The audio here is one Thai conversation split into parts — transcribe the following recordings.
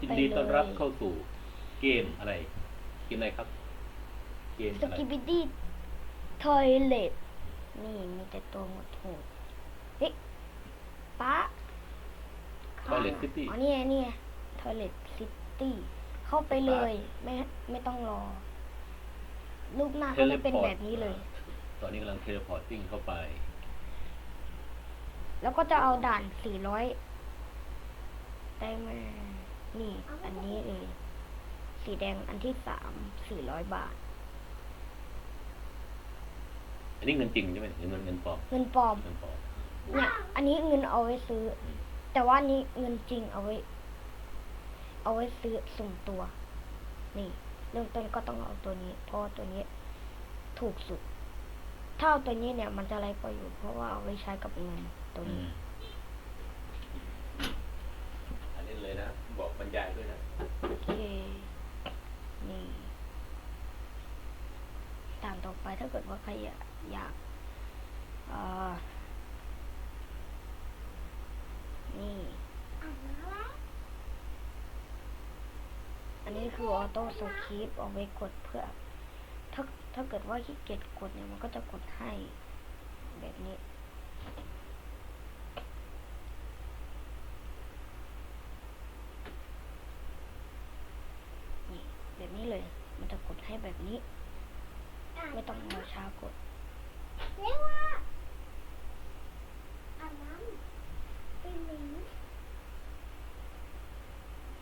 เข้ายินไปดีเลต้อนรับยเข้าสู่เกมอะไร เกมอะไรครับ เกมสอะไร กิบิดี้ทอยเลตนี่มีแต่ตัวหมดโหดเฮ้ยป๊าทอยเลตซิตี้อ๋อนี่ไงนี่ไงทอยเลตซิตี้เข้าไปเลย ไม่ไม่ต้องรอ รูปหน้าก็จะเป็นแบบนี้เลย ตอนนี้กำลังเทเลพอร์ตติ้งเข้าไป แล้วก็จะเอาด่านสี่ร้อยได้มา นี่ อันนี้เลยสีแดงอันที่สามสี่ร้อยบาท อันนี้เงินจริงใช่ไหมหรือเงินเงินปลอมเงินปลอม เงินปลอมเนี่ย อันนี้เงินเอาไว้ซื้ออมแต่ว่านี้เงินจริงเอาไว้ เอาไว้ซื้อสุ่มตัว นี่ เริ่มต้นก็ต้องเอาตัวนี้ เพราะว่าตัวนี้ ถูกสุด ถ้าเอาตัวนี้เนี่ย มันจะไรประโยชน์เพราะว่าเอาไว้ใช้กับเงินตัวอืนี้มอัน นะบอกบรรยายด้วยนะโอเค นี่ ตามต่อไปถ้าเกิดว่าใครอยากอยากเอ่อนี่ อันนี้คือออโต้สคริปเอาไว้กดเพื่อ ถ้าถ้าเกิดว่าขี้เกียจกดเนี่ยมันก็จะกดให้แบบนี้เลย มันจะกดให้แบบ นี้ ไม่ต้องรอช้ากดเรียกว่าอาบน้ำเป็นหมิง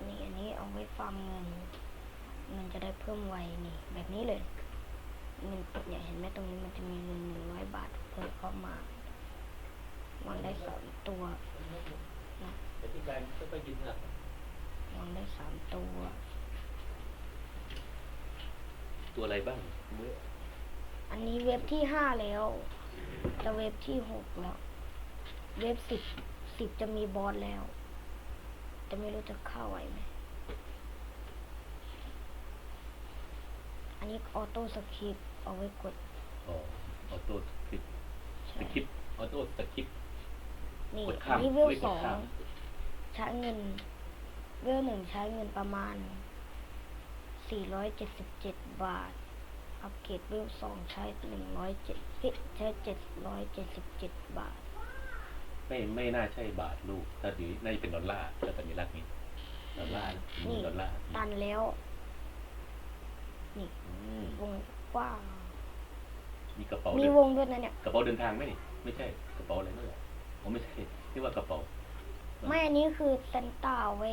นี่อันนี้เอาไว้ฟาร์มเงินเงินจะได้เพิ่มไวนี่ แบบนี้เลยเงินเนี่ยเห็นไหมตรงนี้มันจะมีเงินหนึ่งร้อยบาทเพิ่มเข้ามาวางได้สามตัวแต่ที่การก็ไปยินนะวางได้สามตัว ตัวอะไรบ้างเมื่ออันนี้เว็บที่ห้าแล้วจะเว็บที่หกแล้ว เว็บสิบสิบจะมีบอสแล้วจะไม่รู้จะเข้าไหวไหม อันนี้ออโต้สคริปเอาไว้กดอ๋อออโต้สคริปใช่สคริปออโต้สคริปนี่กดอัข้ามนนี้เวลไม่กสดองข้าม ใช้เงิน เวลหนึ่งใช้เงินประมาณ 477 บาท อัปเกรดเวลสองใช้ 107เฮ้ยใช้777 บาท ไม่ไม่น่าใช่บาทลูกถ้าดีน่าจะเป็นดอลลาร์ถ้าตอนนี้รักนี้ดอลลาร์นี่ดอลลาร์ตันแล้ว นี่อืมวงกว้างมีกระเป๋ามีเดินวงด้วยนะเนี่ยกระเป๋าเดินทางไหมนี่ไม่ใช่กระเป๋าอะไรนั่นแหละอ๋อไม่ใช่นี่ว่ากระเป๋าไม่อันนี้คือเซนต้าเอาไว้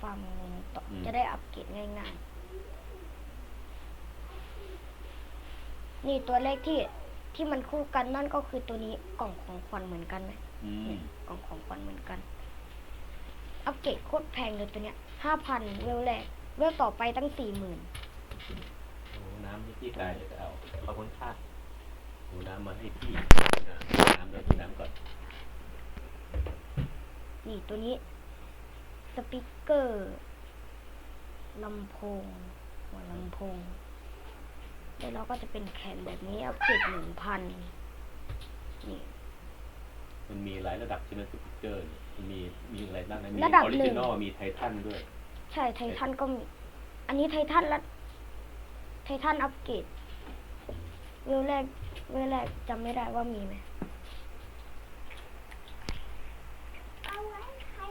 ฟาร์มเงินต่ออมจะได้อัปเกรดง่ายๆ นี่ตัวเลขที่ที่มันคู่กันนั่นก็คือตัวนี้กล่องของขวัญเหมือนกันไหมอืมกล่องของขวัญเหมือนกัน อัปเกรดโคตรแพงเลยตัวเนี้ยห้าพันเวลแรกเวลต่อไปตั้งสี่หมื่นโอ้น้ำที่พี่กายจะเอาขอบคุณค่ะดูน้ำมาให้พี่อะน้ำแล้วกินน้ำก่อนนี่ตัวนี้ สปีกเกอร์ลำโพงหัวลำโพง แล้วเราก็จะเป็นแขนแบบนี้อัปเกรดหนึ่งพันนี่มันมีหลายระดับใช่ไหมสปิเกอร์เนี่ยมันมีมีอะไรบ้างนะมีระดับออริหนึ่จิง นอลมีไททันด้วย ใช่ไททันก็มี อันนี้ไททันละไททันอัปเกรดเวลแรกเวลแรกจำไม่ได้ว่ามีไหมเอาไว้ใคร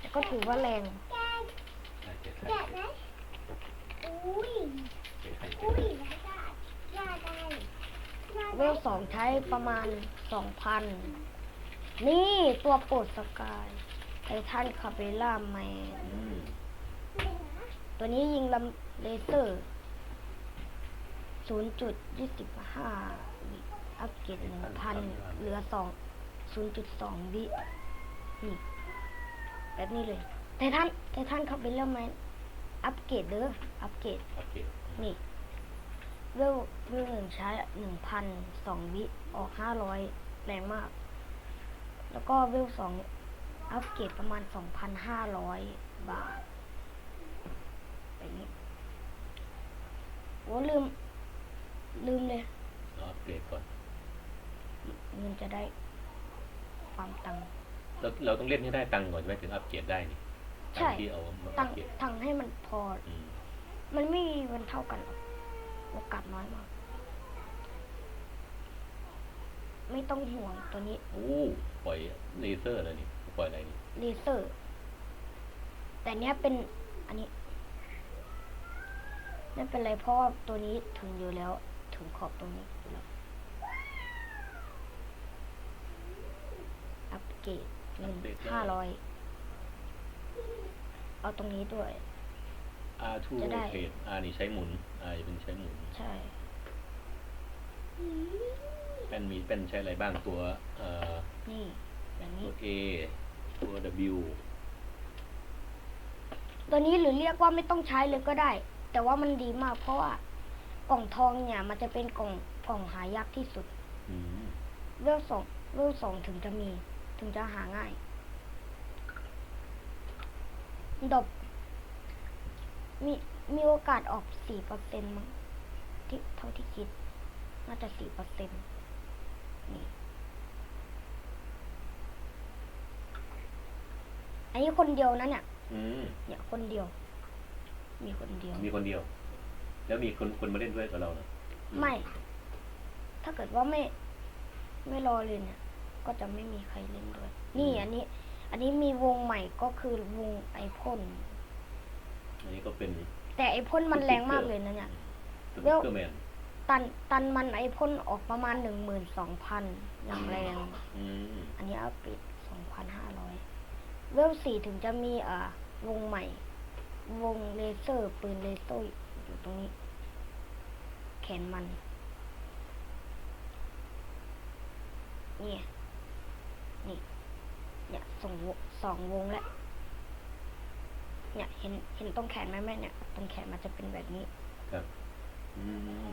แต่ก็ถือว่าแรง แกะอะเจ็ดไทแกะไหมอุ้ย เจ็ดไท อุ้ยแล้วก็ย่าได้ย่า เวได้ลสองใช้ประมาณสองพันนี่ตัวโปรดสกายไททันคาเบล่าแมนอืมตัวนี้ยิงลำเลเซอร์0.25วิอัปเกรด1,000เหลือ2 0.2วินี่แบบนี้เลยไททันไททันคาเบล่าแมนอัปเกรดเด้ออัปเกรดโอเคนี่ เวลเวลหนึ่งใช้หนึ่งพันสองวิออกห้าร้อยแรงมาก แล้วก็เวลสองอัปเกรดประมาณสองพันห้าร้อยบาทแบบนี้โอ้ลืม ลืมเลยเอาอัปเกรดก่อน เงินจะได้ความตังค์เราเราต้องเล่นให้ได้ตังค์ก่อนใช่ไหมถึงอัปเกรดได้นี่ใช่ตังค์ที่เอามาตั้งเก็บทั้งให้มันพอ อืม มันไม่มีวันเท่ากันหรอก โอกาสน้อยมาก ไม่ต้องห่วงตัวนี้โอ้ปล่อยเลเซอร์แล้วนี่ปล่อยอะไรนี่เลเซอร์ แต่เนี้ยเป็นอันนี้ไม่เป็นไรเพราะว่าตัวนี้ถึงอยู่แล้ว ถึงขอบตรงนี้อยู่แล้วอัปเกรดเงินห้าร้อยเอาตรงนี้ด้วย อาทูจะโรได้เทตอานี่ใช้หมุนอาจะเป็นใช้หมุน ใช่เป็นมีเป็นใช้อะไรบ้างตัวเอ่อนี่อย่างตันี้ว A ตัว W ตัวนี้หรือเรียกว่าไม่ต้องใช้เลยก็ได้ แต่ว่ามันดีมากเพราะว่ากล่องทองเนี่ย มันจะเป็นกล่องกล่องหายากที่สุดอืมเวลสองเวลสองถึงจะมี ถึงจะหาง่ายดบ มีมีโอกาสออกสี่เปอร์เซ็นต์มั้งที่เท่าที่คิด น่าจะสี่เปอร์เซ็นต์นี่อันนี้คนเดียวนะเนี่ยอืมเนี่ยคนเดียว มีคนเดียว มีคนเดียว แล้วมีคนคนมาเล่นด้วยกับเรานะไม่ ถ้าเกิดว่าไม่ ไม่รอเลยเนี่ย ก็จะไม่มีใครเล่นด้วย นี่อันนี้ อันนี้มีวงใหม่ก็คือวงไอพ่น อันนี้ก็เป็นแต่ไอพ่นมันแรงมากเลยนะเนี่ยสเดี๋ติ๊ยวกเกอร์แมนตันตันมันไอพ่นออกประมาณหนึ่งหมื่นสองพันอย่างแรงอืมอันนี้อัพปิดสองพันห้าร้อยเวลสี่ถึงจะมีอ่าวงใหม่ วงเลเซอร์ปืนเลเซอร์อยู่ตรงนี้ แขนมันนี่นี่ เนี่ยส่งวงสองวงแล้ว เนี่ยเห็นเห็นตรงแขนไหมแม่เนี่ย ตรงแขนมันจะเป็นแบบนี้ ครับ อืม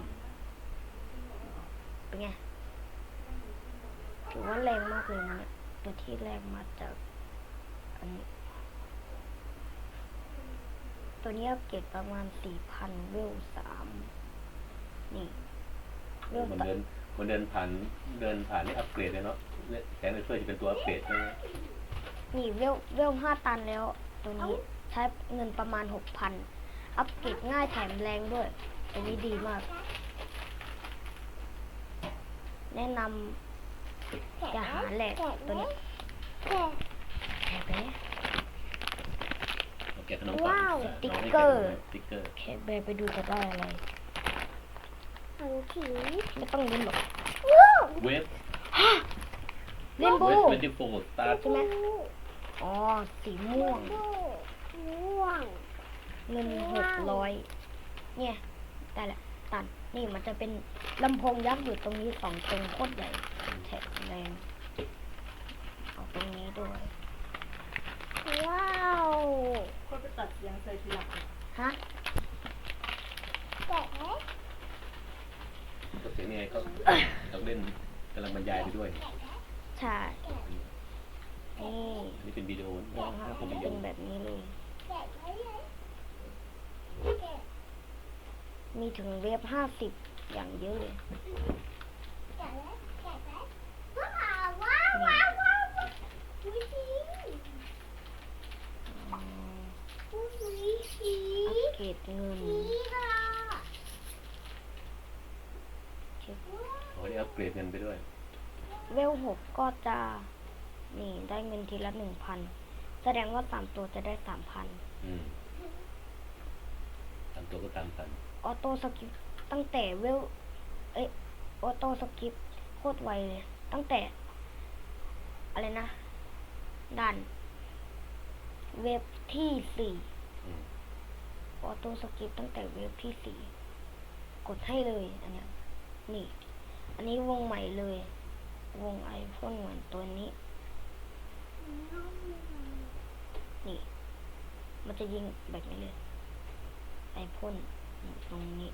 เป็นไงถือว่าแรงมากเลยนะเนี่ยตัวที่แรงมาจากอันนี้ตัวนี้อัปเกรดประมาณสี่พันเวลสามนี่เวลมันตะเดินมันเดินผ่านเดินผ่านนี่อัปเกรดเลยเนาะเนี่ยแสงเลเซอร์จะเป็นตัวอัปเกรดใช่ไหมนี่เวลเวลห้าตันแล้วตัวนี้ใช้เงินประมาณหกพันอัปเกรดง่ายแถมแรงด้วยตัวนี้ดีมาก แนะนำอย่าหาแหลกตัวนี้แกะแหลกเลยแกะขนมปังว้าวติ๊กเกอร์แะสติ๊กเกอร์แค่ไปไปดูจะได้อะไรหนังผีไม่ต้องลุ้นหรอกว้าวเวฟเล่นเวบูฟเวนตี้โฟร์สตาร์ใช่ไหมอ๋อสีม่วง เงินหกร้อยเนี่ยได้แหละตันนี่มันจะเป็นลำโพงยักษ์อยู่ตรงนี้สองตรงโคตรใหญ่แท็กแรงเอาตรงนี้ด้วย ว้าวค่อยไปตัดเสียงใส่ทีหลังฮะแกะไหมก็เสียงยังไงก็ต้องเล่นกำลังบรรยายไปด้วยใช่นี่อันนี้เป็นวิดีโอวงครับเป็นวิดีเป็โอนแบบนี้เลย แกะไหมแกะ มีถึงเวฟห้าสิบอย่างเยอะเลยแกะไหมแกะไหมว้าวว้าวว้าวว้าวอุ้ยสีอืมอุ้ยสีอัปเกรดเงินสีค่ะเช็คอ๋อนี่อัปเกรดเงินไปด้วย เวลหกก็จะ นี่ได้เงินทีละหนึ่งพัน แสดงว่าสามตัวจะได้สามพัน อืมสามตัวก็สามพัน ออโต้สกิปตั้งแต่เวล เอ้ยออโต้สกิปโคตรไวเลย ตั้งแต่ อะไรนะ ด่าน เว็บที่สี่ออโต้สกิปตั้งแต่เว็บที่สี่กดให้เลย อันเนี้ย นี่ อันนี้วงใหม่เลย วงไอโฟนเหมือนตัวนี้ นี่ มันจะยิงแบบนี้เลย ไอพ่น ตรงนี้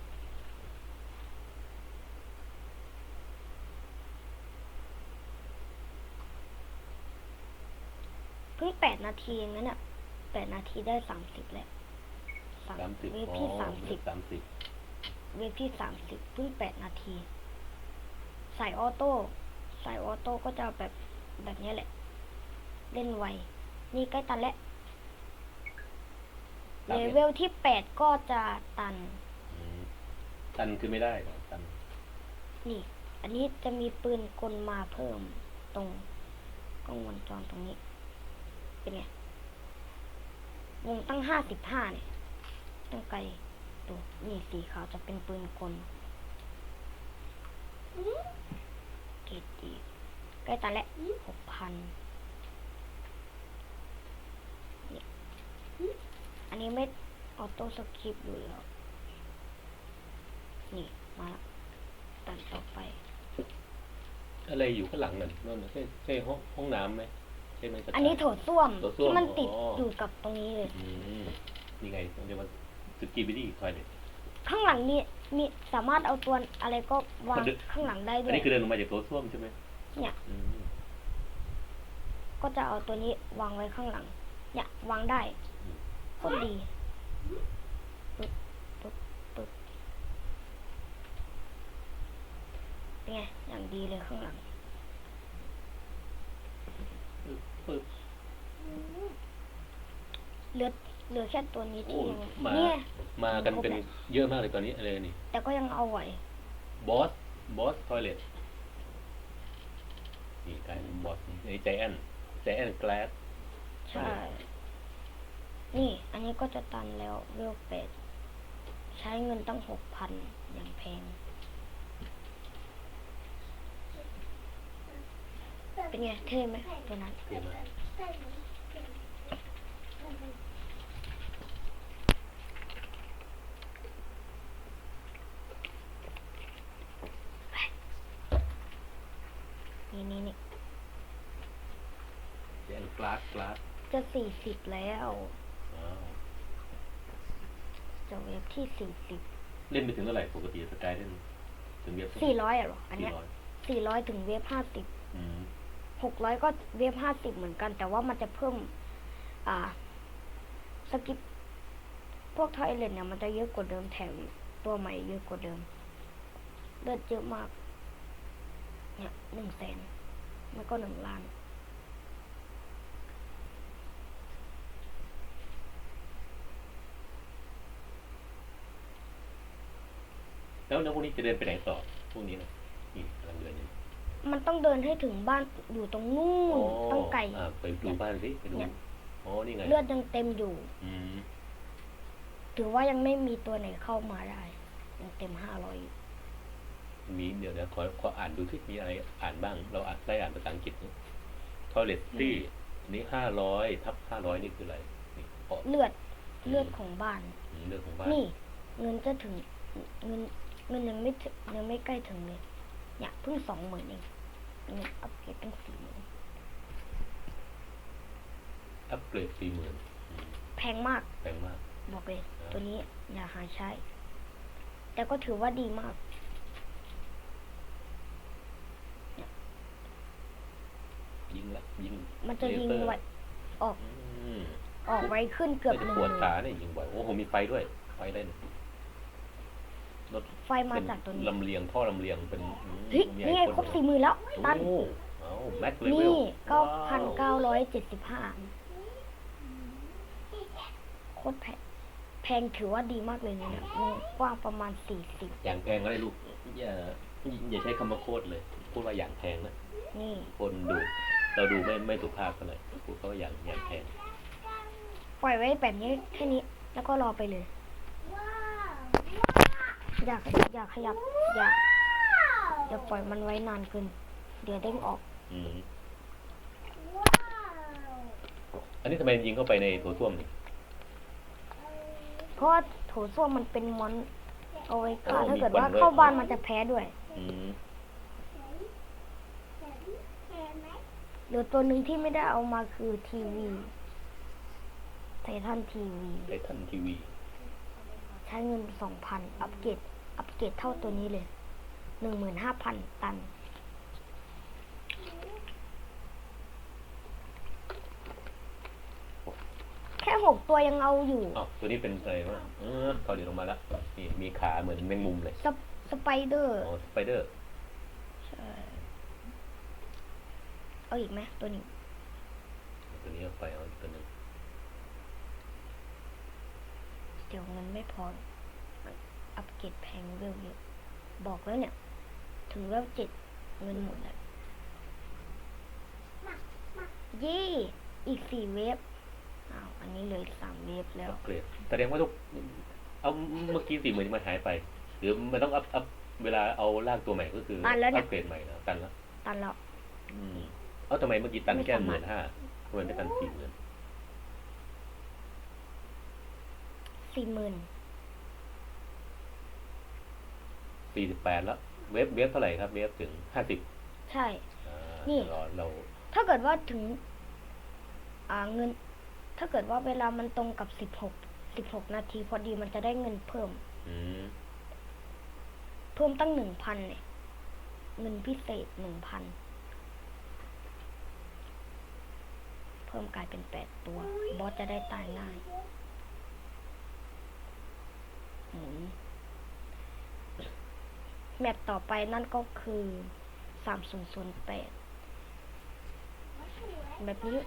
เพิ่งแปดนาทีเองนะเนี่ยแปดนาทีได้สามสิบแล้วสามสามสิบเวฟอ๋อที่สามสิบสามสิบเวฟที่สามสิบเพิ่งแปดนาทีใส่ออโต้ใส่ออโต้ก็จะแบบแบบนี้แหละ เล่นไว นี่ใกล้ตันแล้วสาม เลเมตรเวลที่แปดก็จะตันอืมตันคือไม่ได้เหรอตัน นี่ อันนี้จะมีปืนกลมาเพิ่มตรงกล้องวงจรตรงนี้ เป็นไงวงตั้งห้าสิบห้าเนี่ยตั้งไกลตัวนี่สีขาวจะเป็นปืนกลอืมเกรดดีใกล้ตันแล้วหกพันนี่ อันนี้ไม่ออโต้สคริปต์อยู่แล้ว นี่มาละตันต่อไป อะไรอยู่ข้างหลังนั่นนั่นน่ะใช่ใช่ห้องห้องน้ำไหมใช่ไหมกระจาย อันนี้โถส้วมโถส้วมที่มันติดอ๋ออ อยู่กับตรงนี้เลย อืมนี่ไงเรียกว่าสกีบิดี้ทอยเล็ต ข้างหลังมีมีสามารถเอาตัวอะไรก็วางมันดึกข้างหลังได้ด้อัวนย นี้คือเดินลงมาจากโถส้วมใช่ไหมเนี่ย อืมก็จะเอาตัวนี้วางไว้ข้างหลัง เนี่ยวางได้โคตรดีปึ๊บปึ๊บปึ๊บเป็นไงอย่างดีเลยข้างหลังปึ๊บปึ๊บเหลือเหลือแค่ตัวนี้ที่ยังมา เนี่ยมากันเป็นเยอะมากเลยตอนนี้อะไรนี่แต่ก็ยังเอาไหวบอสบอสทอยเลตนี่กลายเป็นบอสในใจแอนใจแอนแกลสใช่ นี่ อันนี้ก็จะตันแล้วเวลเป็ดใช้เงินตั้งหกพันอย่างแพง เป็นไง เท่ไหมตัวนั้นเท่มากนี่นี่นี่ใจแอนกลาสกลาสจะสี่สิบแล้ว ว้าวจะเวฟที่สี่สิบเล่นไปถึงเท่าไหร่ปกติสกายเล่นถึงเว็บสี่ร้อยอะเหรออันสี่เนี้ยร้อยสี่ร้อยถึงเวฟห้าสิบอืมหกร้อยก็เวฟห้าสิบเหมือนกัน แต่ว่ามันจะเพิ่ม อ่า สกิปพวกไทยเลนเนี่ยมันจะเยอะกว่าเดิมแถมตัวใหม่เยอะกว่าเดิมเลือดเยอะมาก เนี่ยหนึ่งแสนแล้วก็หนึ่งล้าน แล้วแล้วพวกนี้จะเดินไปไหนต่อพวกนี้นะนี่กำลังเดินอยู่มันต้องเดินให้ถึงบ้านอยู่ตรงนู่นต้องไกลอ่าไปดูบ้านสิไปดูเนี่ยอ๋อนี่ไงเลือดยังเต็มอยู่อืมถือว่ายังไม่มีตัวไหนเข้ามาได้ ยังเต็มห้าร้อยอยู่มีเดี๋ยวเดี๋ยวขอขออ่านดูที่มีอะไรอ่านบ้าง เราอ่านได้อ่านภาษาอังกฤษทอยเลตตี้นี่ห้าร้อยทับห้าร้อยนี่คืออะไรนี่อ๋อเลือดเลือดของบ้านเรื่องของบ้านนี่ เงินจะถึงเงิน เงินยังไม่ถึงยังไม่ใกล้ถึงเลยเนี่ยเพิ่งสองหมื่นเองเงินอัพเกรดเป็นสี่หมื่นอัปเกรดสี่หมื่นแพงมากแพงมาก บอกเลยอ่าตัวนี้อย่าหาใช้ แต่ก็ถือว่าดีมากยิงละยิงมันจะยิงเลเซอร์ไวออกอืมออกไวขึ้นเกือบแต่หจะนึ่งปวดหมื่ขานเนี่ยยิงบ่อยโอ้โหมีไฟด้วยไฟเล่น รถไฟมาจากตัวนี้ลำเลียงท่อลำเลียงเป็นอืมเฮ้ยมีนี่ไงอ้ครบสี่หมื่นแล้วตัน โอ้เอาแม็กเลเวลนี่เก้าพันเก้าร้อยเจ็ดสิบห้าโคตรแพงแพงถือว่าดีมากเลยนะเนี่ยวงกว้างประมาณสี่สิบอย่างแพงก็ได้ลูกอย่าอย่าใช้คำว่าโคตรเลย พูดว่าอย่างแพงนะ นี่คนดูเราดูไม่ไม่สุภาพเท่าไหร่พูดเขาว่าอย่างอย่างแพงปล่อยไว้แบบนี้แค่นี้แล้วก็รอไปเลยว้าว อยากอยากขยับอย่าอย่าปล่อยมันไว้นานเกิน เดี๋ยวเด้งออก อืมว้าวอันนี้ทำไมยิงเข้าไปในโถส้วมนี่เพราะว่าโถส้วมมันเป็นมอนเอาไว้ฆ่าอ๋อถ้าเกิดมีควันว่าด้วยเข้าบ้านมันจะแพ้ด้วยอืมเห็นเห็นไหมเหลือตัวหนึ่งที่ไม่ได้เอามาคือทีวีไททันทีวีไททันทีวี ใช้เงินสองพันอัปเกรดอัปเก รดเท่าตัวนี้เลยหนึ่งหมื่นห้าพันตัน แค่หกตัวยังเอาอยู่อ๋อตัวนี้เป็นอะไรวะเออเขาเดี๋ยวลงมาแล้วนี่มีขาเหมือนแมงมุมเลยสปสไปเดอร์อ๋อสไปเดอร์ใช่เอาอีกไหมตัวนี้ ตัวนี้เอาไปเอาอีกตัวหนึงเดี๋ยวเงินไม่พอมัน อัปเกรดแพงเวลเยอะบอกแล้วเนี่ย ถึงเวลเจ็ดเงินหมดแล้วเยี่อีกสี่เวฟอ้าวอันนี้เหลยสามเวฟแล้วอัปเกรดแสดงว่าทุกเอาเมื่อกี้สี่หมื่นมันหายไป หรือมันต้องอัพอัพเวลาเอาลากตัวใหม่ก็คือตันแล้วเนี่ยอัปเกรดใหม่นะตันแล้วตันแล้ว อืมเอาทำไมเมื่อกี้ตันไม่แค่สาหมารมื่ถนห้าทำไมไม่ตันสี่หมื่นสี่หมื่น สี่สิบแปดแล้ว เวฟเวฟเท่าไหร่ครับ เวฟถึงห้าสิบใช่อ่านี่รอเราถ้าเกิดว่าถึง อ่าเงิน ถ้าเกิดว่าเวลามันตรงกับสิบหกสิบหกนาที พอดีมันจะได้เงินเพิ่ม อืมเพิ่มตั้งหนึ่งพันเนี่ยเงินพิเศษหนึ่งพันเพิ่มกลายเป็นแปดตัว บอสจะได้ตายง่ายหมุน แมปต่อไปนั่นก็คือสามศูนย์ศูนย์แปดแบบนี้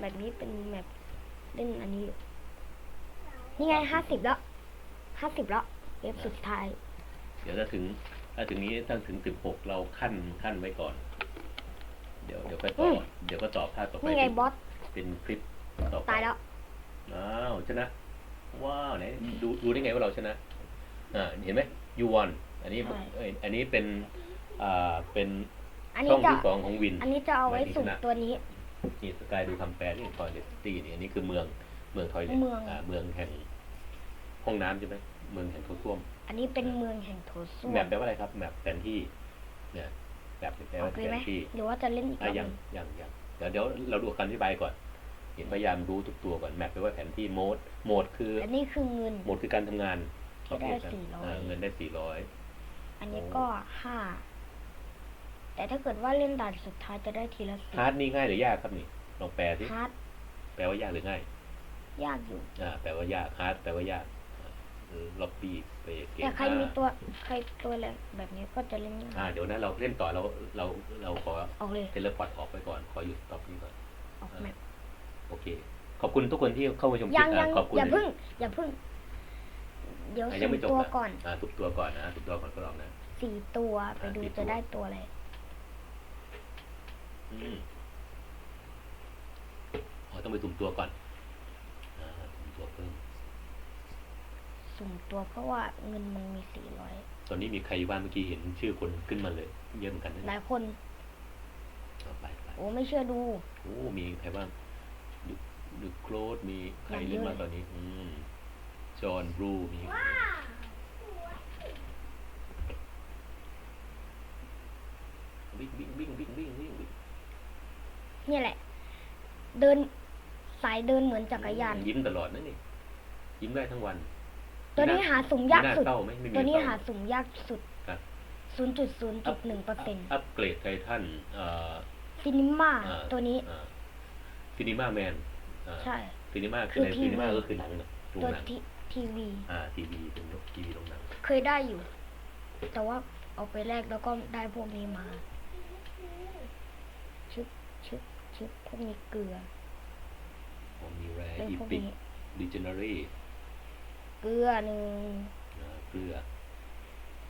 แบบนี้เป็นแมปเล่นอันนี้อยู่นี่ไงห้าสิบแล้วห้าสิบแล้วเว็บสุดท้าย เดี๋ยวถ้าถึงถ้าถึงนี้ถ้าถึงสิบหกเราขั้นขั้นไว้ก่อน เดี๋ยวเดี๋ยวไปต่ออมเดี๋ยวก็ตอบภาคต่อไปนี่ไงเป็นบอสเป็นคลิปต่อไปตายแล้วอ้าวชนะว้าวไหนดูดูได้ไงว่าเราชนะอ่าเห็นไหมยูวอน อันนี้ใช่เอ้ยอันนี้เป็นอ่าเป็นอันช่นี้องจะที่สองของวิน อันนี้จะเอาไว้หมายถึงสุ่มชนะตัวนี้ นี่สกายดูคำแปลนี่ทอยเลตตี้นี่อันนี้คือเมืองเมืองทอยเลตเมืองอ่าเมืองแห่งห้องน้ำใช่ไหมเมืองแห่งโถส้วมอันนี้เป็นเมืองแห่งโถส้วแมมปแปลว่าอะไรครับแมปแผนที่ เนี่ยแมปแปลออว่ากเลยแผไหมนที่หรือว่าจะเล่นอีกรอะอบหยังนึ่งยังยังเดี๋ยวเดี๋ยวเราดูคำอธิบายก่อนเห็นพยายามรู้ทุกตัวก่อนแมปแปลว่าแผนที่โหมดโหมดคือและนี่คือเงิน โหมดคือการทำงานที่ได้ประเภทนั้นสี่ร้อยอ่าเงินได้สี่ร้อย อันนี้ก็ห้า แต่ถ้าเกิดว่าเล่นด่านสุดท้ายจะได้ทีละสิบฮาร์ดนี่ง่ายหรือยากครับนี่ลองแปลสิฮาร์ดแปลว่ายากหรือง่ายยากอยู่ อ่าแปลว่ายากฮาร์ดแปลว่ายากล็อบบี้ไปเกมแต่ใครมีอ่าตัวใครตัวแรงแบบนี้ก็จะเล่นง่ายอ่าเดี๋ยวนะเราเล่นต่อเราเราเราขอออกเลยเทเลพอร์ตออกไปก่อนขอหยุดตอบนี้ก่อนออกแมปโอเค ขอบคุณทุกคนที่เข้ามาชมคลิยัปงอะยังขอบคุณอย่าพึ่ง อย่าพึ่ง เดี๋ยวอะยัสี่งไม่จบตัวนะก่อนอ่าทุกตัวก่อนนะทุกตัวก่อนก็ลองนะ สี่ตัวไปอะดูสี่ตัว จะได้ตัวอะไรอืมอ๋อต้องไปตุ่มตัวก่อนอ่าตุ่มตัวเพิ่มสุ่มตัวเพราะว่าเงินมันมีสี่ร้อยตอนนี้มีใครบ้างเมื่อกี้เห็นชื่อคนขึ้นมาเลย เยอะเหมือนกันนะหลายคน เอาไปไป โอ้ไม่เชื่อดู โอ้ มีใครบ้างดูดูโคลดมีใครอย่างเยเล่นอะมาเลย ตอนนี้ อืม จอห์นบรูมีวิ่งวิ่งวิ่งวิ่งวิ่งวิ่งวิ่งเนี่ยแหละ เดินสายเดินเหมือนจักรยาน ยิ้มตลอดนะนี่ ยิ้มได้ทั้งวัน ตัวนี้หาสุ่มยากมีหน้สุดเศร้าไหมไม่มีตัวนี้เศร้หาสุ่มยากสุด ครับศูนย์จุดศูนย์จุดหนึ่งเปอร์เซ็นต์อัปเกรดไททันเอ่อ ซินิม่าอ่า ตัวนี้ซีนีมาแมนใช่ซีนีมาคืคืออในทีวีซีนีมาก็คือหนังนะโรงตัวหนังที ทีวี อ่าทีวีเป็นทีวีโรงหนังเคยได้อยู่ แต่ว่าเอาไปแลกแล้วก็ได้พวกนี้มา ชึบชึบชึบพวกนี้เกลือ ผมมีแรเป็นอีพวกพิกนี้ดิเจเนอรี่เกลือหนึ่งเกลือ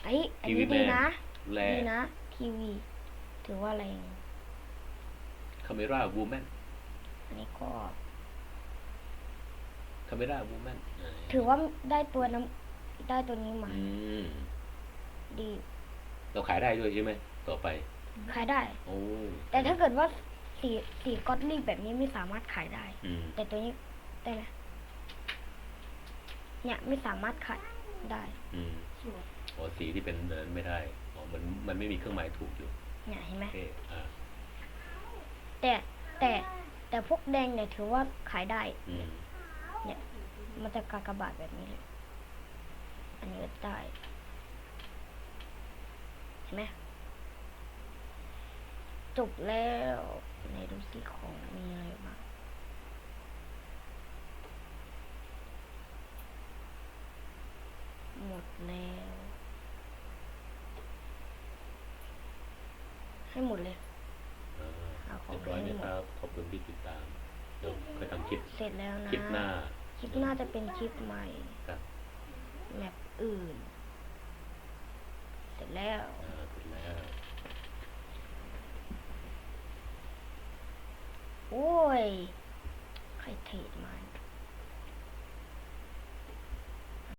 ไอ้อันทีวีนี้ดีแมนนะ แรดีนะ ทีวี ถือว่าแรงคาเมราวูแมนอันนี้ก็ คาเมราวูแมนถือว่าได้ตัวน้ำได้ตัวนี้มา อืมดี เราขายได้ด้วยใช่ไหมต่อไป ขายได้ โอ้แต่ถ้าเกิดว่าสีสีก็อตลี่แบบนี้ไม่สามารถขายได้ อืมแต่ตัวนี้ได้ไหมเนี่ยไม่สามารถขายได้อืมสวยอ๋อสีที่เป็นเนินไม่ได้อ๋อมันมันไม่มีเครื่องหมายถูกอยู่เนี่ยเห็นไหมโอเคอ่า แต่แต่แต่พวกแดงเนี่ยถือว่าขายได้ อืม มันจะกากบาทแบบนี้เลยอันนี้ก็ได้เห็นไหมจบแล้วไหนดูสิของมีอะไรบ้างหมดแล้ว ให้หมดเลยอ่าเอาของเรียบร้อยไปให้นะหมดครับ ขอบคุณที่ติดตาม เยวค่ทำคลิปเสร็จแล้วนะคลิปหน้าคลิปหน้าจะเป็นคลิปใหม่ครับแมปอื่น เสร็จแล้วเสร็จแล้วโอ้ย